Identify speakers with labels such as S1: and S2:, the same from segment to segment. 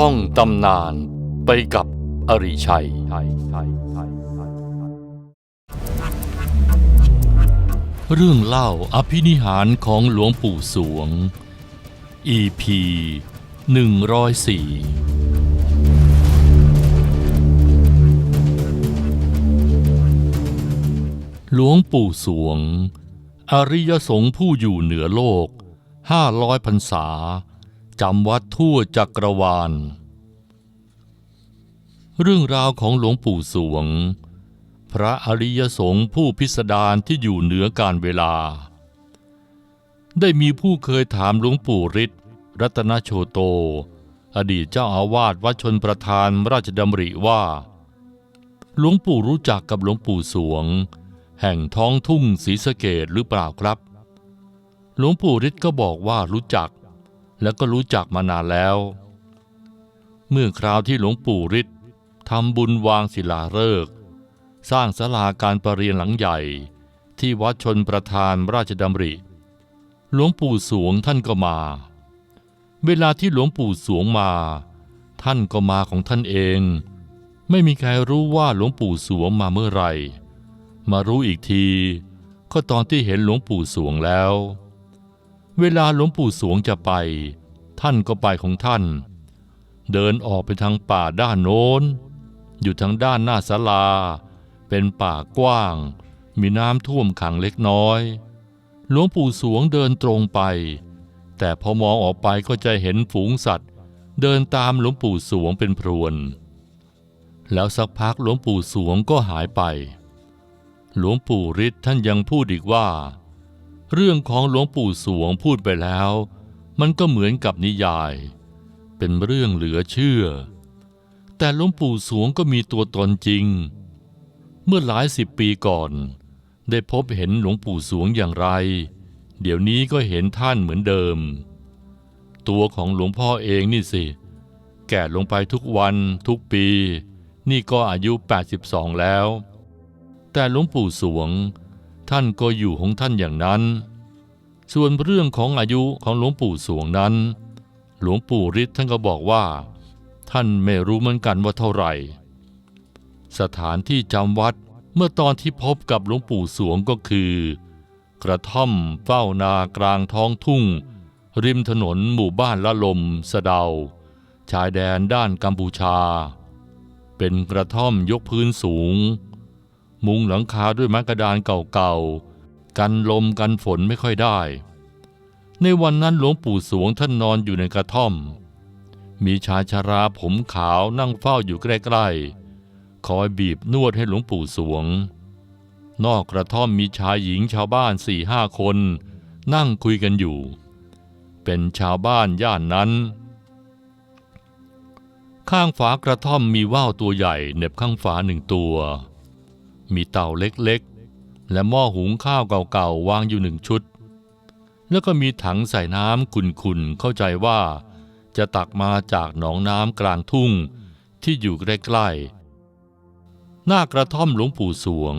S1: ท่องตำนานไปกับอริชัย เรื่องเล่าอภินิหารของหลวงปู่สวง EP 104หลวงปู่สวง อริยสงฆ์ผู้อยู่เหนือโลกห้าร้อยพรรษา จำวัดทั่วจักรวาล เรื่องราวของหลวงปู่สวง พระอริยสงฆ์ผู้พิสดารที่อยู่เหนือการเวลา ได้มีผู้เคยถามหลวงปู่ฤทธิ์รัตนโชโต อดีตเจ้าอาวาสวัดชนประธานราชดำริว่า หลวงปู่รู้จักกับหลวงปู่สวง แห่งท้องทุ่งศรีสะเกดหรือเปล่าครับ หลวงปู่ฤทธิ์ก็บอกว่ารู้จัก แล้วก็รู้จักมานานแล้ว เมื่อคราวที่หลวงปู่ฤทธิ์ทำบุญวางศิลาฤกษ์สร้างศาลาการประเรียนหลังใหญ่ที่วัดชนประธานราชดำริ หลวงปู่สวงท่านก็มา เวลาที่หลวงปู่สวงมา ท่านก็มาของท่านเอง ไม่มีใครรู้ว่าหลวงปู่สวงมาเมื่อไหร่ มารู้อีกที ก็ตอนที่เห็นหลวงปู่สวงแล้ว เวลาหลวงปู่สวงจะไป ท่านก็ไปของท่าน เดินออกไปทางป่าด้านโน้น อยู่ทางด้านหน้าศาลา เป็นป่ากว้าง มีน้ำท่วมขังเล็กน้อย หลวงปู่สวงเดินตรงไป แต่พอมองออกไปก็จะเห็นฝูงสัตว์ เดินตามหลวงปู่สวงเป็นพรวนแล้วสักพักหลวงปู่สวงก็หายไป หลวงปู่ฤทธิ์ท่านยังพูดอีกว่า เรื่องของหลวงปู่สวงพูดไปแล้ว มันก็เหมือนกับนิยาย เป็นเรื่องเหลือเชื่อ แต่หลวงปู่สวงก็มีตัวตนจริง เมื่อหลายสิบปีก่อน ได้พบเห็นหลวงปู่สวงอย่างไร เดี๋ยวนี้ก็เห็นท่านเหมือนเดิม ตัวของหลวงพ่อเองนี่สิ แก่ลงไปทุกวันทุกปี นี่ก็อายุ 82 แล้ว แต่หลวงปู่สวง ท่านก็อยู่ของท่านอย่างนั้น ส่วนเรื่องของอายุของหลวงปู่สวงนั้น หลวงปู่ฤทธิ์ท่านก็บอกว่า ท่านไม่รู้เหมือนกันว่าเท่าไหร่ สถานที่จำวัดเมื่อตอนที่พบกับหลวงปู่สวงก็คือ กระท่อมเฝ้านากลางท้องทุ่ง ริมถนนหมู่บ้านละลม สะเดา ชายแดนด้านกัมพูชา เป็นกระท่อมยกพื้นสูง มุงหลังคาด้วยไม้กระดานเก่าๆ กันลมกันฝนไม่ค่อยได้ ในวันนั้นหลวงปู่สวงท่านนอนอยู่ในกระท่อม มีชายชาราผมขาวนั่งเฝ้าอยู่ใกล้ๆ คอยบีบนวดให้หลวงปู่สวง นอกกระท่อมมีชายหญิงชาวบ้านสี่ห้าคน นั่งคุยกันอยู่ เป็นชาวบ้านย่านนั้นข้างฝากระท่อมมีว่าวตัวใหญ่เหน็บข้างฝาหนึ่งตัว มีเตาเล็กๆ และหม้อหุงข้าวเก่าๆ วางอยู่หนึ่งชุด แล้วก็มีถังใส่น้ำขุ่นๆ เข้าใจว่า จะตักมาจากหนองน้ำกลางทุ่งที่อยู่ใกล้ๆ หน้ากระท่อมหลวงปู่สวง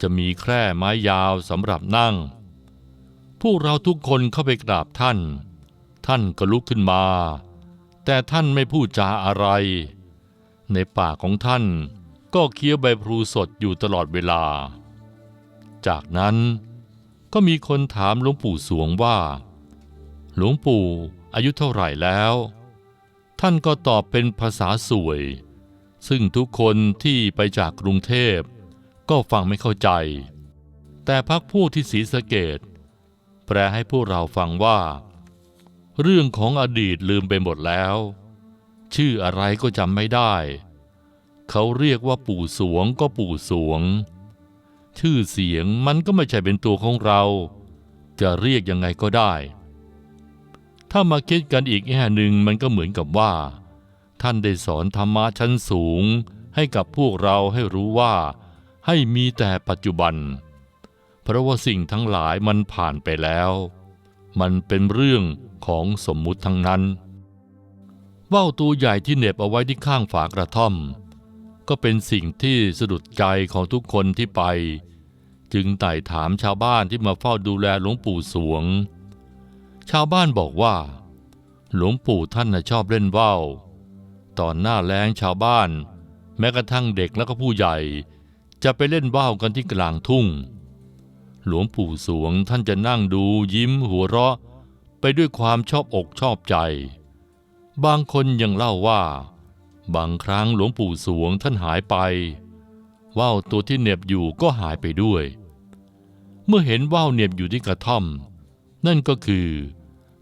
S1: จะมีแคร่ไม้ยาวสำหรับนั่ง พวกเราทุกคนเข้าไปกราบท่าน ท่านก็ลุกขึ้นมา แต่ท่านไม่พูดจาอะไร ในปากของท่าน ก็เคี้ยวใบพลูสดอยู่ตลอดเวลา จากนั้นก็มีคนถามหลวงปู่สวงว่า หลวงปู่อายุเท่าไหร่แล้ว ท่านก็ตอบเป็นภาษาสวย ซึ่งทุกคนที่ไปจากกรุงเทพ ก็ฟังไม่เข้าใจ แต่พักพวกที่ศรีสะเกดแปลให้พวกเราฟังว่า เรื่องของอดีตลืมไปหมดแล้ว ชื่ออะไรก็จำไม่ได้ เขาเรียกว่าปู่สวงก็ปู่สวง ชื่อเสียงมันก็ไม่ใช่เป็นตัวของเรา จะเรียกยังไงก็ได้ ถ้ามาคิดกันอีกแง่หนึ่งมันก็เหมือนกับว่า ท่านได้สอนธรรมะชั้นสูง ให้กับพวกเราให้รู้ว่า ให้มีแต่ปัจจุบัน เพราะว่าสิ่งทั้งหลายมันผ่านไปแล้ว มันเป็นเรื่องของสมมุติทั้งนั้นว่าวตัวใหญ่ที่เหน็บเอาไว้ที่ข้างฝากระท่อม ก็เป็นสิ่งที่สะดุดใจของทุกคนที่ไป จึงไต่ถามชาวบ้านที่มาเฝ้าดูแลหลวงปู่สวง ชาวบ้านบอกว่า หลวงปู่ท่านชอบเล่นว่าวตอนหน้าแล้งชาวบ้าน แม้กระทั่งเด็กและก็ผู้ใหญ่ จะไปเล่นว่าวกันที่กลางทุ่ง หลวงปู่สวงท่านจะนั่งดูยิ้มหัวเราะ ไปด้วยความชอบอกชอบใจ บางคนยังเล่าว่า บางครั้งหลวงปู่สวงท่านหายไป ว่าวตัวที่เหน็บอยู่ก็หายไปด้วย เมื่อเห็นว่าวเหน็บอยู่ที่กระท่อม นั่นก็คือ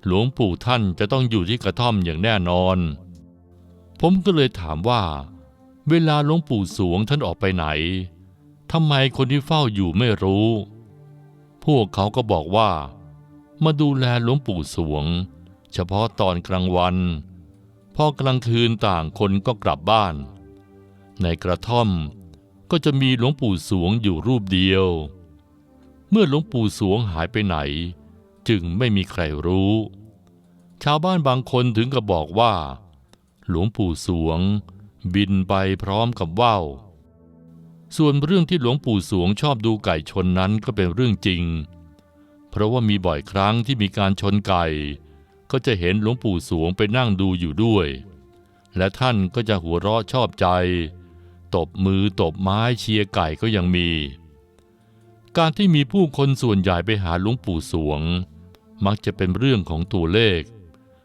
S1: หลวงปู่ท่านจะต้องอยู่ที่กระท่อมอย่างแน่นอน ผมก็เลยถามว่า เวลาหลวงปู่สวงท่านออกไปไหนทำไมคนที่เฝ้าอยู่ไม่รู้ พวกเขาก็บอกว่า มาดูแลหลวงปู่สวง เฉพาะตอนกลางวัน พอกลางคืนต่างคนก็กลับบ้าน ในกระท่อมก็จะมีหลวงปู่สวงอยู่รูปเดียว เมื่อหลวงปู่สวงหายไปไหน จึงไม่มีใครรู้ ชาวบ้านบางคนถึงกับบอกว่า หลวงปู่สวง บินไปพร้อมกับว่าวส่วนเรื่องที่หลวงปู่สวงชอบดูไก่ชนนั้นก็เป็นเรื่องจริง เพราะว่ามีบ่อยครั้งที่มีการชนไก่ ก็จะเห็นหลวงปู่สวงไปนั่งดูอยู่ด้วย และท่านก็จะหัวเราะชอบใจ ตบมือตบไม้เชียร์ไก่ก็ยังมี การที่มีผู้คนส่วนใหญ่ไปหาหลวงปู่สวง มักจะเป็นเรื่องของตัวเลข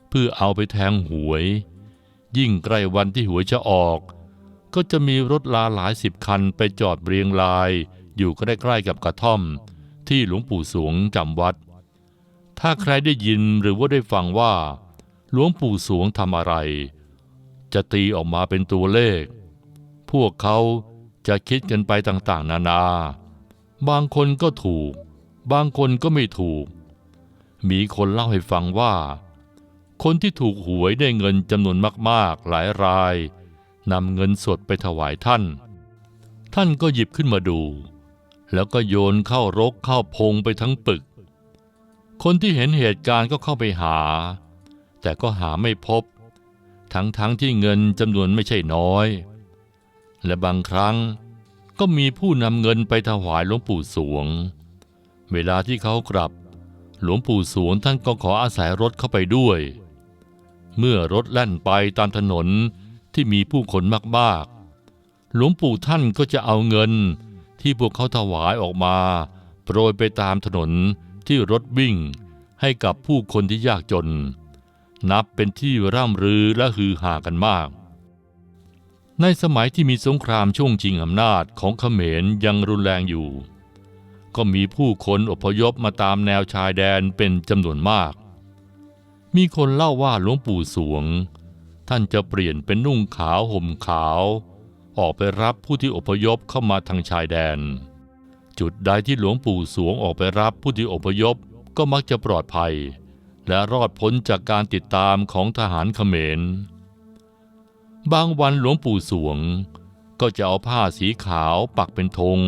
S1: เพื่อเอาไปแทงหวย ยิ่งใกล้วันที่หวยจะออก ก็จะมีรถลาหลายสิบคันไปจอดเรียงราย อยู่ใกล้ๆกับกระท่อม ที่หลวงปู่สวงจำวัด ถ้าใครได้ยินหรือว่าได้ฟังว่า หลวงปู่สวงทำอะไร จะตีออกมาเป็นตัวเลข พวกเขาจะคิดกันไปต่างๆ นานา บางคนก็ถูก บางคนก็ไม่ถูก มีคนเล่าให้ฟังว่า คนที่ถูกหวยได้เงินจำนวนมากๆหลายรายนำเงินสดไปถวายท่าน ท่านก็หยิบขึ้นมาดู แล้วก็โยนเข้ารกเข้าพงไปทั้งปึก คนที่เห็นเหตุการณ์ก็เข้าไปหา แต่ก็หาไม่พบ ทั้งๆทที่เงินจำนวนไม่ใช่น้อย และบางครั้งก็มีผู้นำเงินไปถวายหลวงปู่สวง เวลาที่เขากลับ หลวงปู่สวงท่านก็ขออาศัยรถเข้าไปด้วย เมื่อรถแล่นไปตามถนนที่มีผู้คนมากๆ หลวงปู่ท่านก็จะเอาเงินที่พวกเขาถวายออกมา โปรยไปตามถนน ที่รถวิ่งให้กับผู้คนที่ยากจน นับเป็นที่ร่ำรือและฮือฮากันมาก ในสมัยที่มีสงครามช่วงชิงอำนาจของเขมรยังรุนแรงอยู่ ก็มีผู้คนอพยพมาตามแนวชายแดนเป็นจำนวนมาก มีคนเล่าว่าหลวงปู่สวง ท่านจะเปลี่ยนเป็นนุ่งขาวห่มขาว ออกไปรับผู้ที่อพยพเข้ามาทางชายแดน จุดใดที่หลวงปู่สวงออกไปรับผู้ที่อพยพก็มักจะปลอดภัย และรอดพ้นจากการติดตามของทหารเขมร บางวันหลวงปู่สวง ก็จะเอาผ้าสีขาวปักเป็นธง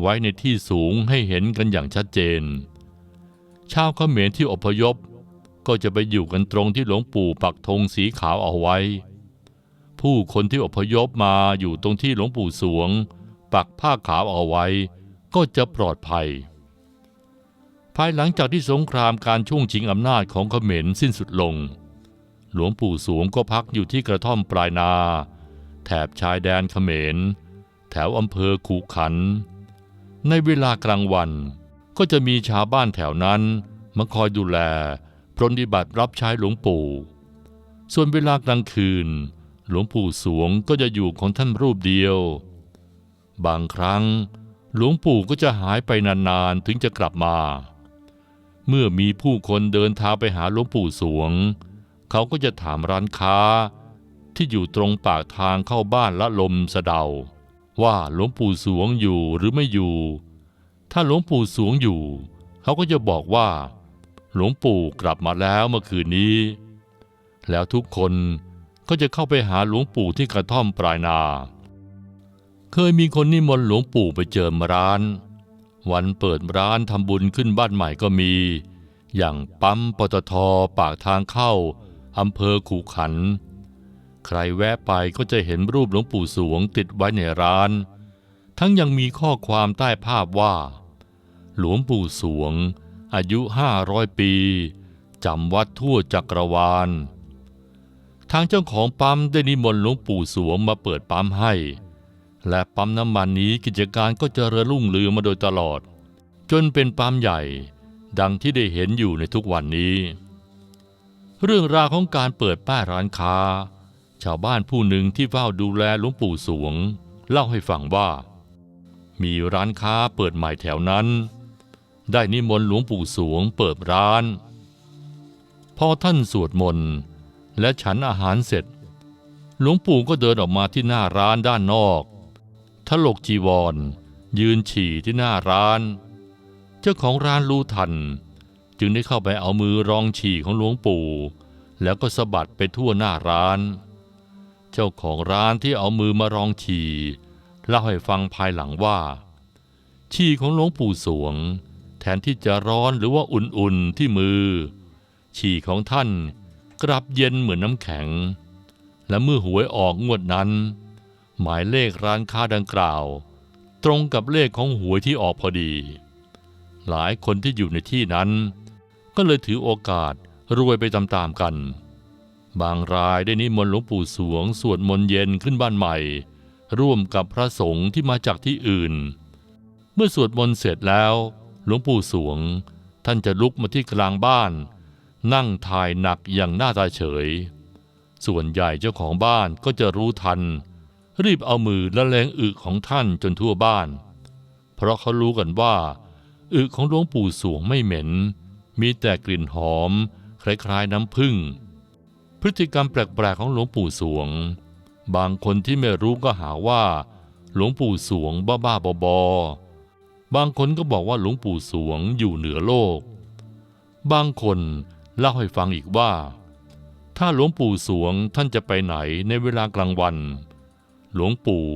S1: ไว้ในที่สูงให้เห็นกันอย่างชัดเจน ชาวเขมรที่อพยพ ก็จะไปอยู่กันตรงที่หลวงปู่ปักธงสีขาวเอาไว้ ผู้คนที่อพยพมาอยู่ตรงที่หลวงปู่สวง ปักผ้าขาวเอาไว้ ก็จะปลอดภัย ภายหลังจากที่สงครามการช่วงชิงอำนาจของเขมรสิ้นสุดลง หลวงปู่สวงก็พักอยู่ที่กระท่อมปลายนา แถบชายแดนเขมร แถวอำเภอขุขัน ในเวลากลางวันก็จะมีชาวบ้านแถวนั้นมาคอยดูแลปรนิบัติรับใช้หลวงปู่ ส่วนเวลากลางคืน หลวงปู่สวงก็จะอยู่ของท่านรูปเดียว บางครั้ง หลวงปู่ก็จะหายไปนานๆถึงจะกลับมา เมื่อมีผู้คนเดินทางไปหาหลวงปู่สวง เขาก็จะถามร้านค้า ที่อยู่ตรงปากทางเข้าบ้านละลมสะเดา ว่าหลวงปู่สวงอยู่หรือไม่อยู่ ถ้าหลวงปู่สวงอยู่ เขาก็จะบอกว่า หลวงปู่กลับมาแล้วเมื่อคืนนี้ แล้วทุกคนก็จะเข้าไปหาหลวงปู่ที่กระท่อมปลายนา เคยมีคนนิมนต์หลวงปู่ไปเจิมร้าน วันเปิดร้านทำบุญขึ้นบ้านใหม่ก็มี อย่างปั๊มปตทปากทางเข้าอำเภอขู่ขัน ใครแวะไปก็จะเห็นรูปหลวงปู่สวงติดไว้ในร้าน ทั้งยังมีข้อความใต้ภาพว่า หลวงปู่สวง อายุห้าร้อยปีจำวัดทั่วจักรวาลททางเจ้าของปั๊มได้นิมนต์หลวงปู่สวงมาเปิดปั๊มให้ และปั๊มน้ำมันนี้กิจการก็เจริญรุ่งเรืองมาโดยตลอด จนเป็นปั๊มใหญ่ ดังที่ได้เห็นอยู่ในทุกวันนี้ เรื่องราวของการเปิดป้ายร้านค้า ชาวบ้านผู้หนึ่งที่เฝ้าดูแลหลวงปู่สวง เล่าให้ฟังว่า มีร้านค้าเปิดใหม่แถวนั้น ได้นิมนต์หลวงปู่สวงเปิดร้านพอท่านสวดมนต์และฉันอาหารเสร็จ หลวงปู่ก็เดินออกมาที่หน้าร้านด้านนอก ถลกจีวร ยืนฉี่ที่หน้าร้าน เจ้าของร้านรู้ทัน จึงได้เข้าไปเอามือรองฉี่ของหลวงปู่ แล้วก็สะบัดไปทั่วหน้าร้าน เจ้าของร้านที่เอามือมารองฉี่เล่าให้ฟังภายหลังว่า ฉี่ของหลวงปู่สวง แทนที่จะร้อนหรือว่าอุ่นๆที่มือ ฉี่ของท่านกลับเย็นเหมือนน้ำแข็ง และเมื่อหวยออกงวดนั้น หมายเลขร้านค้าดังกล่าว ตรงกับเลขของหวยที่ออกพอดี หลายคนที่อยู่ในที่นั้น ก็เลยถือโอกาสรวยไปตามๆกัน บางรายได้นิมนต์หลวงปู่สวงสวดมนต์เย็นขึ้นบ้านใหม่ ร่วมกับพระสงฆ์ที่มาจากที่อื่น เมื่อสวดมนต์เสร็จแล้ว หลวงปู่สวง ท่านจะลุกมาที่กลางบ้าน นั่งถ่ายหนักอย่างหน้าตาเฉย ส่วนใหญ่เจ้าของบ้านก็จะรู้ทัน รีบเอามือละเลงอึของท่านจนทั่วบ้าน เพราะเขารู้กันว่า อึของหลวงปู่สวงไม่เหม็น มีแต่กลิ่นหอม คล้ายๆน้ำผึ้งพฤติกรรมแปลกๆของหลวงปู่สวง บางคนที่ไม่รู้ก็หาว่า หลวงปู่สวงบ้าๆบอๆบางคนก็บอกว่าหลวงปู่สวงอยู่เหนือโลก บางคนเล่าให้ฟังอีกว่า ถ้าหลวงปู่สวงท่านจะไปไหนในเวลากลางวัน หลวงปู่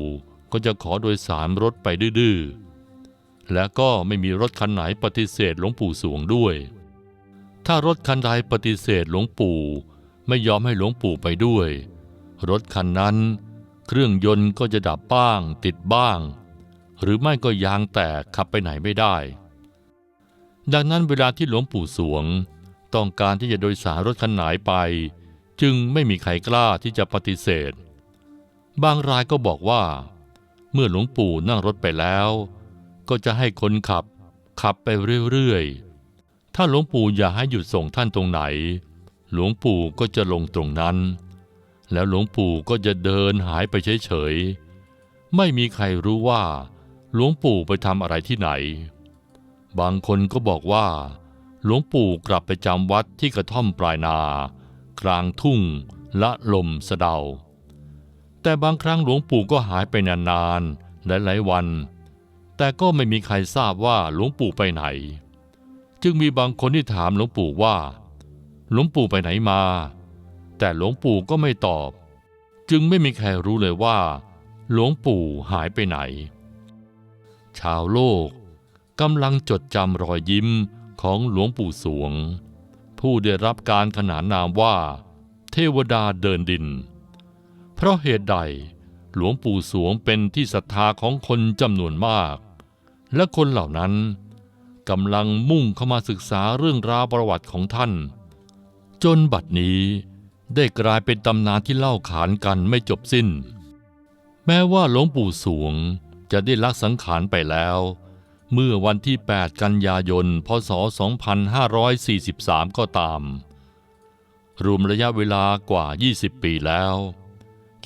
S1: ก็จะขอโดยสารรถไปดื้อๆ และก็ไม่มีรถคันไหนปฏิเสธหลวงปู่สวงด้วย ถ้ารถคันใดปฏิเสธหลวงปู่ไม่ยอมให้หลวงปู่ไปด้วย รถคันนั้น เครื่องยนต์ก็จะดับบ้าง ติดบ้าง หรือไม่ก็ยางแตกขับไปไหนไม่ได้ ดังนั้นเวลาที่หลวงปู่สวง ต้องการที่จะโดยสารรถคันไหนไป จึงไม่มีใครกล้าที่จะปฏิเสธ บางรายก็บอกว่า เมื่อหลวงปู่นั่งรถไปแล้ว ก็จะให้คนขับขับไปเรื่อยๆ ถ้าหลวงปู่อยากให้หยุดส่งท่านตรงไหน หลวงปู่ก็จะลงตรงนั้น แล้วหลวงปู่ก็จะเดินหายไปเฉยๆ ไม่มีใครรู้ว่า หลวงปู่ไปทำอะไรที่ไหน บางคนก็บอกว่า หลวงปู่กลับไปจำวัดที่กระท่อมปลายนา กลางทุ่งละลมสะเดา แต่บางครั้งหลวงปู่ก็หายไปนานๆหลายๆวัน แต่ก็ไม่มีใครทราบว่าหลวงปู่ไปไหน จึงมีบางคนที่ถามหลวงปู่ว่า หลวงปู่ไปไหนมา แต่หลวงปู่ก็ไม่ตอบ จึงไม่มีใครรู้เลยว่า หลวงปู่หายไปไหน ชาวโลกกำลังจดจำรอยยิ้มของหลวงปู่สวง ผู้ได้รับการขนานนามว่า เทวดาเดินดิน เพราะเหตุใดหลวงปู่สวงเป็นที่ศรัทธาของคนจำนวนมาก และคนเหล่านั้นกำลังมุ่งเข้ามาศึกษาเรื่องราวประวัติของท่าน จนบัดนี้ได้กลายเป็นตำนานที่เล่าขานกันไม่จบสิ้น แม้ว่าหลวงปู่สวงจะได้ลักสังขารไปแล้ว เมื่อวันที่ 8 กันยายน พศ 2543 ก็ตาม รวมระยะเวลากว่า 20 ปีแล้ว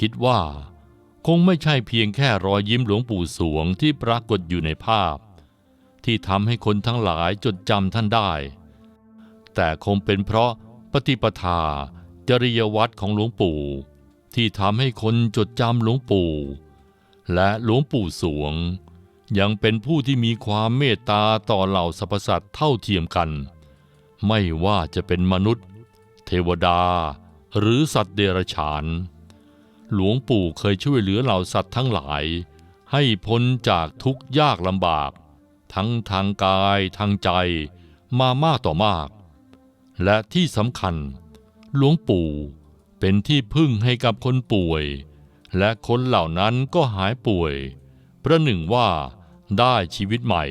S1: คิดว่า คงไม่ใช่เพียงแค่รอยยิ้มหลวงปู่สวงที่ปรากฏอยู่ในภาพ ที่ทำให้คนทั้งหลายจดจำท่านได้ แต่คงเป็นเพราะปฏิปทาจริยวัตรของหลวงปู่ ที่ทำให้คนจดจำหลวงปู่ และหลวงปู่สวง ยังเป็นผู้ที่มีความเมตตาต่อเหล่าสรรพสัตว์เท่าเทียมกัน ไม่ว่าจะเป็นมนุษย์ เทวดา หรือสัตว์เดรัจฉาน หลวงปู่เคยช่วยเหลือเหล่าสัตว์ทั้งหลาย ให้พ้นจากทุกข์ยากลำบาก ทั้งทางกายทางใจมามากต่อมาก และที่สำคัญ หลวงปู่เป็นที่พึ่งให้กับคนป่วย และคนเหล่านั้นก็หายป่วย ประหนึ่งว่าได้ชีวิตใหม่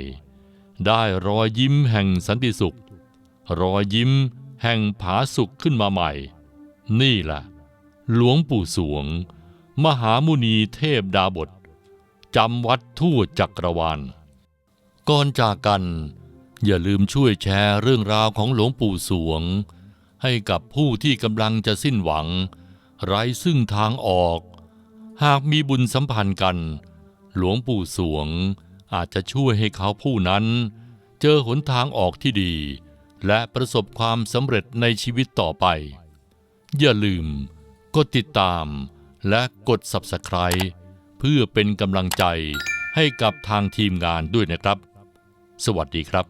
S1: ได้รอยยิ้มแห่งสันติสุข รอยยิ้มแห่งผาสุขขึ้นมาใหม่ นี่แหละ หลวงปู่สวง มหามุนีเทพดาบทจำวัดทั่วจักรวาล ก่อนจากกัน อย่าลืมช่วยแชร์เรื่องราวของหลวงปู่สวง ให้กับผู้ที่กำลังจะสิ้นหวัง ไร้ซึ่งทางออก หากมีบุญสัมพันธ์กัน หลวงปู่สวงอาจจะช่วยให้เขาผู้นั้น เจอหนทางออกที่ดี และประสบความสำเร็จในชีวิตต่อไป อย่าลืม กดติดตามและกด Subscribe เพื่อเป็นกำลังใจให้กับทางทีมงานด้วยนะครับ สวัสดีครับ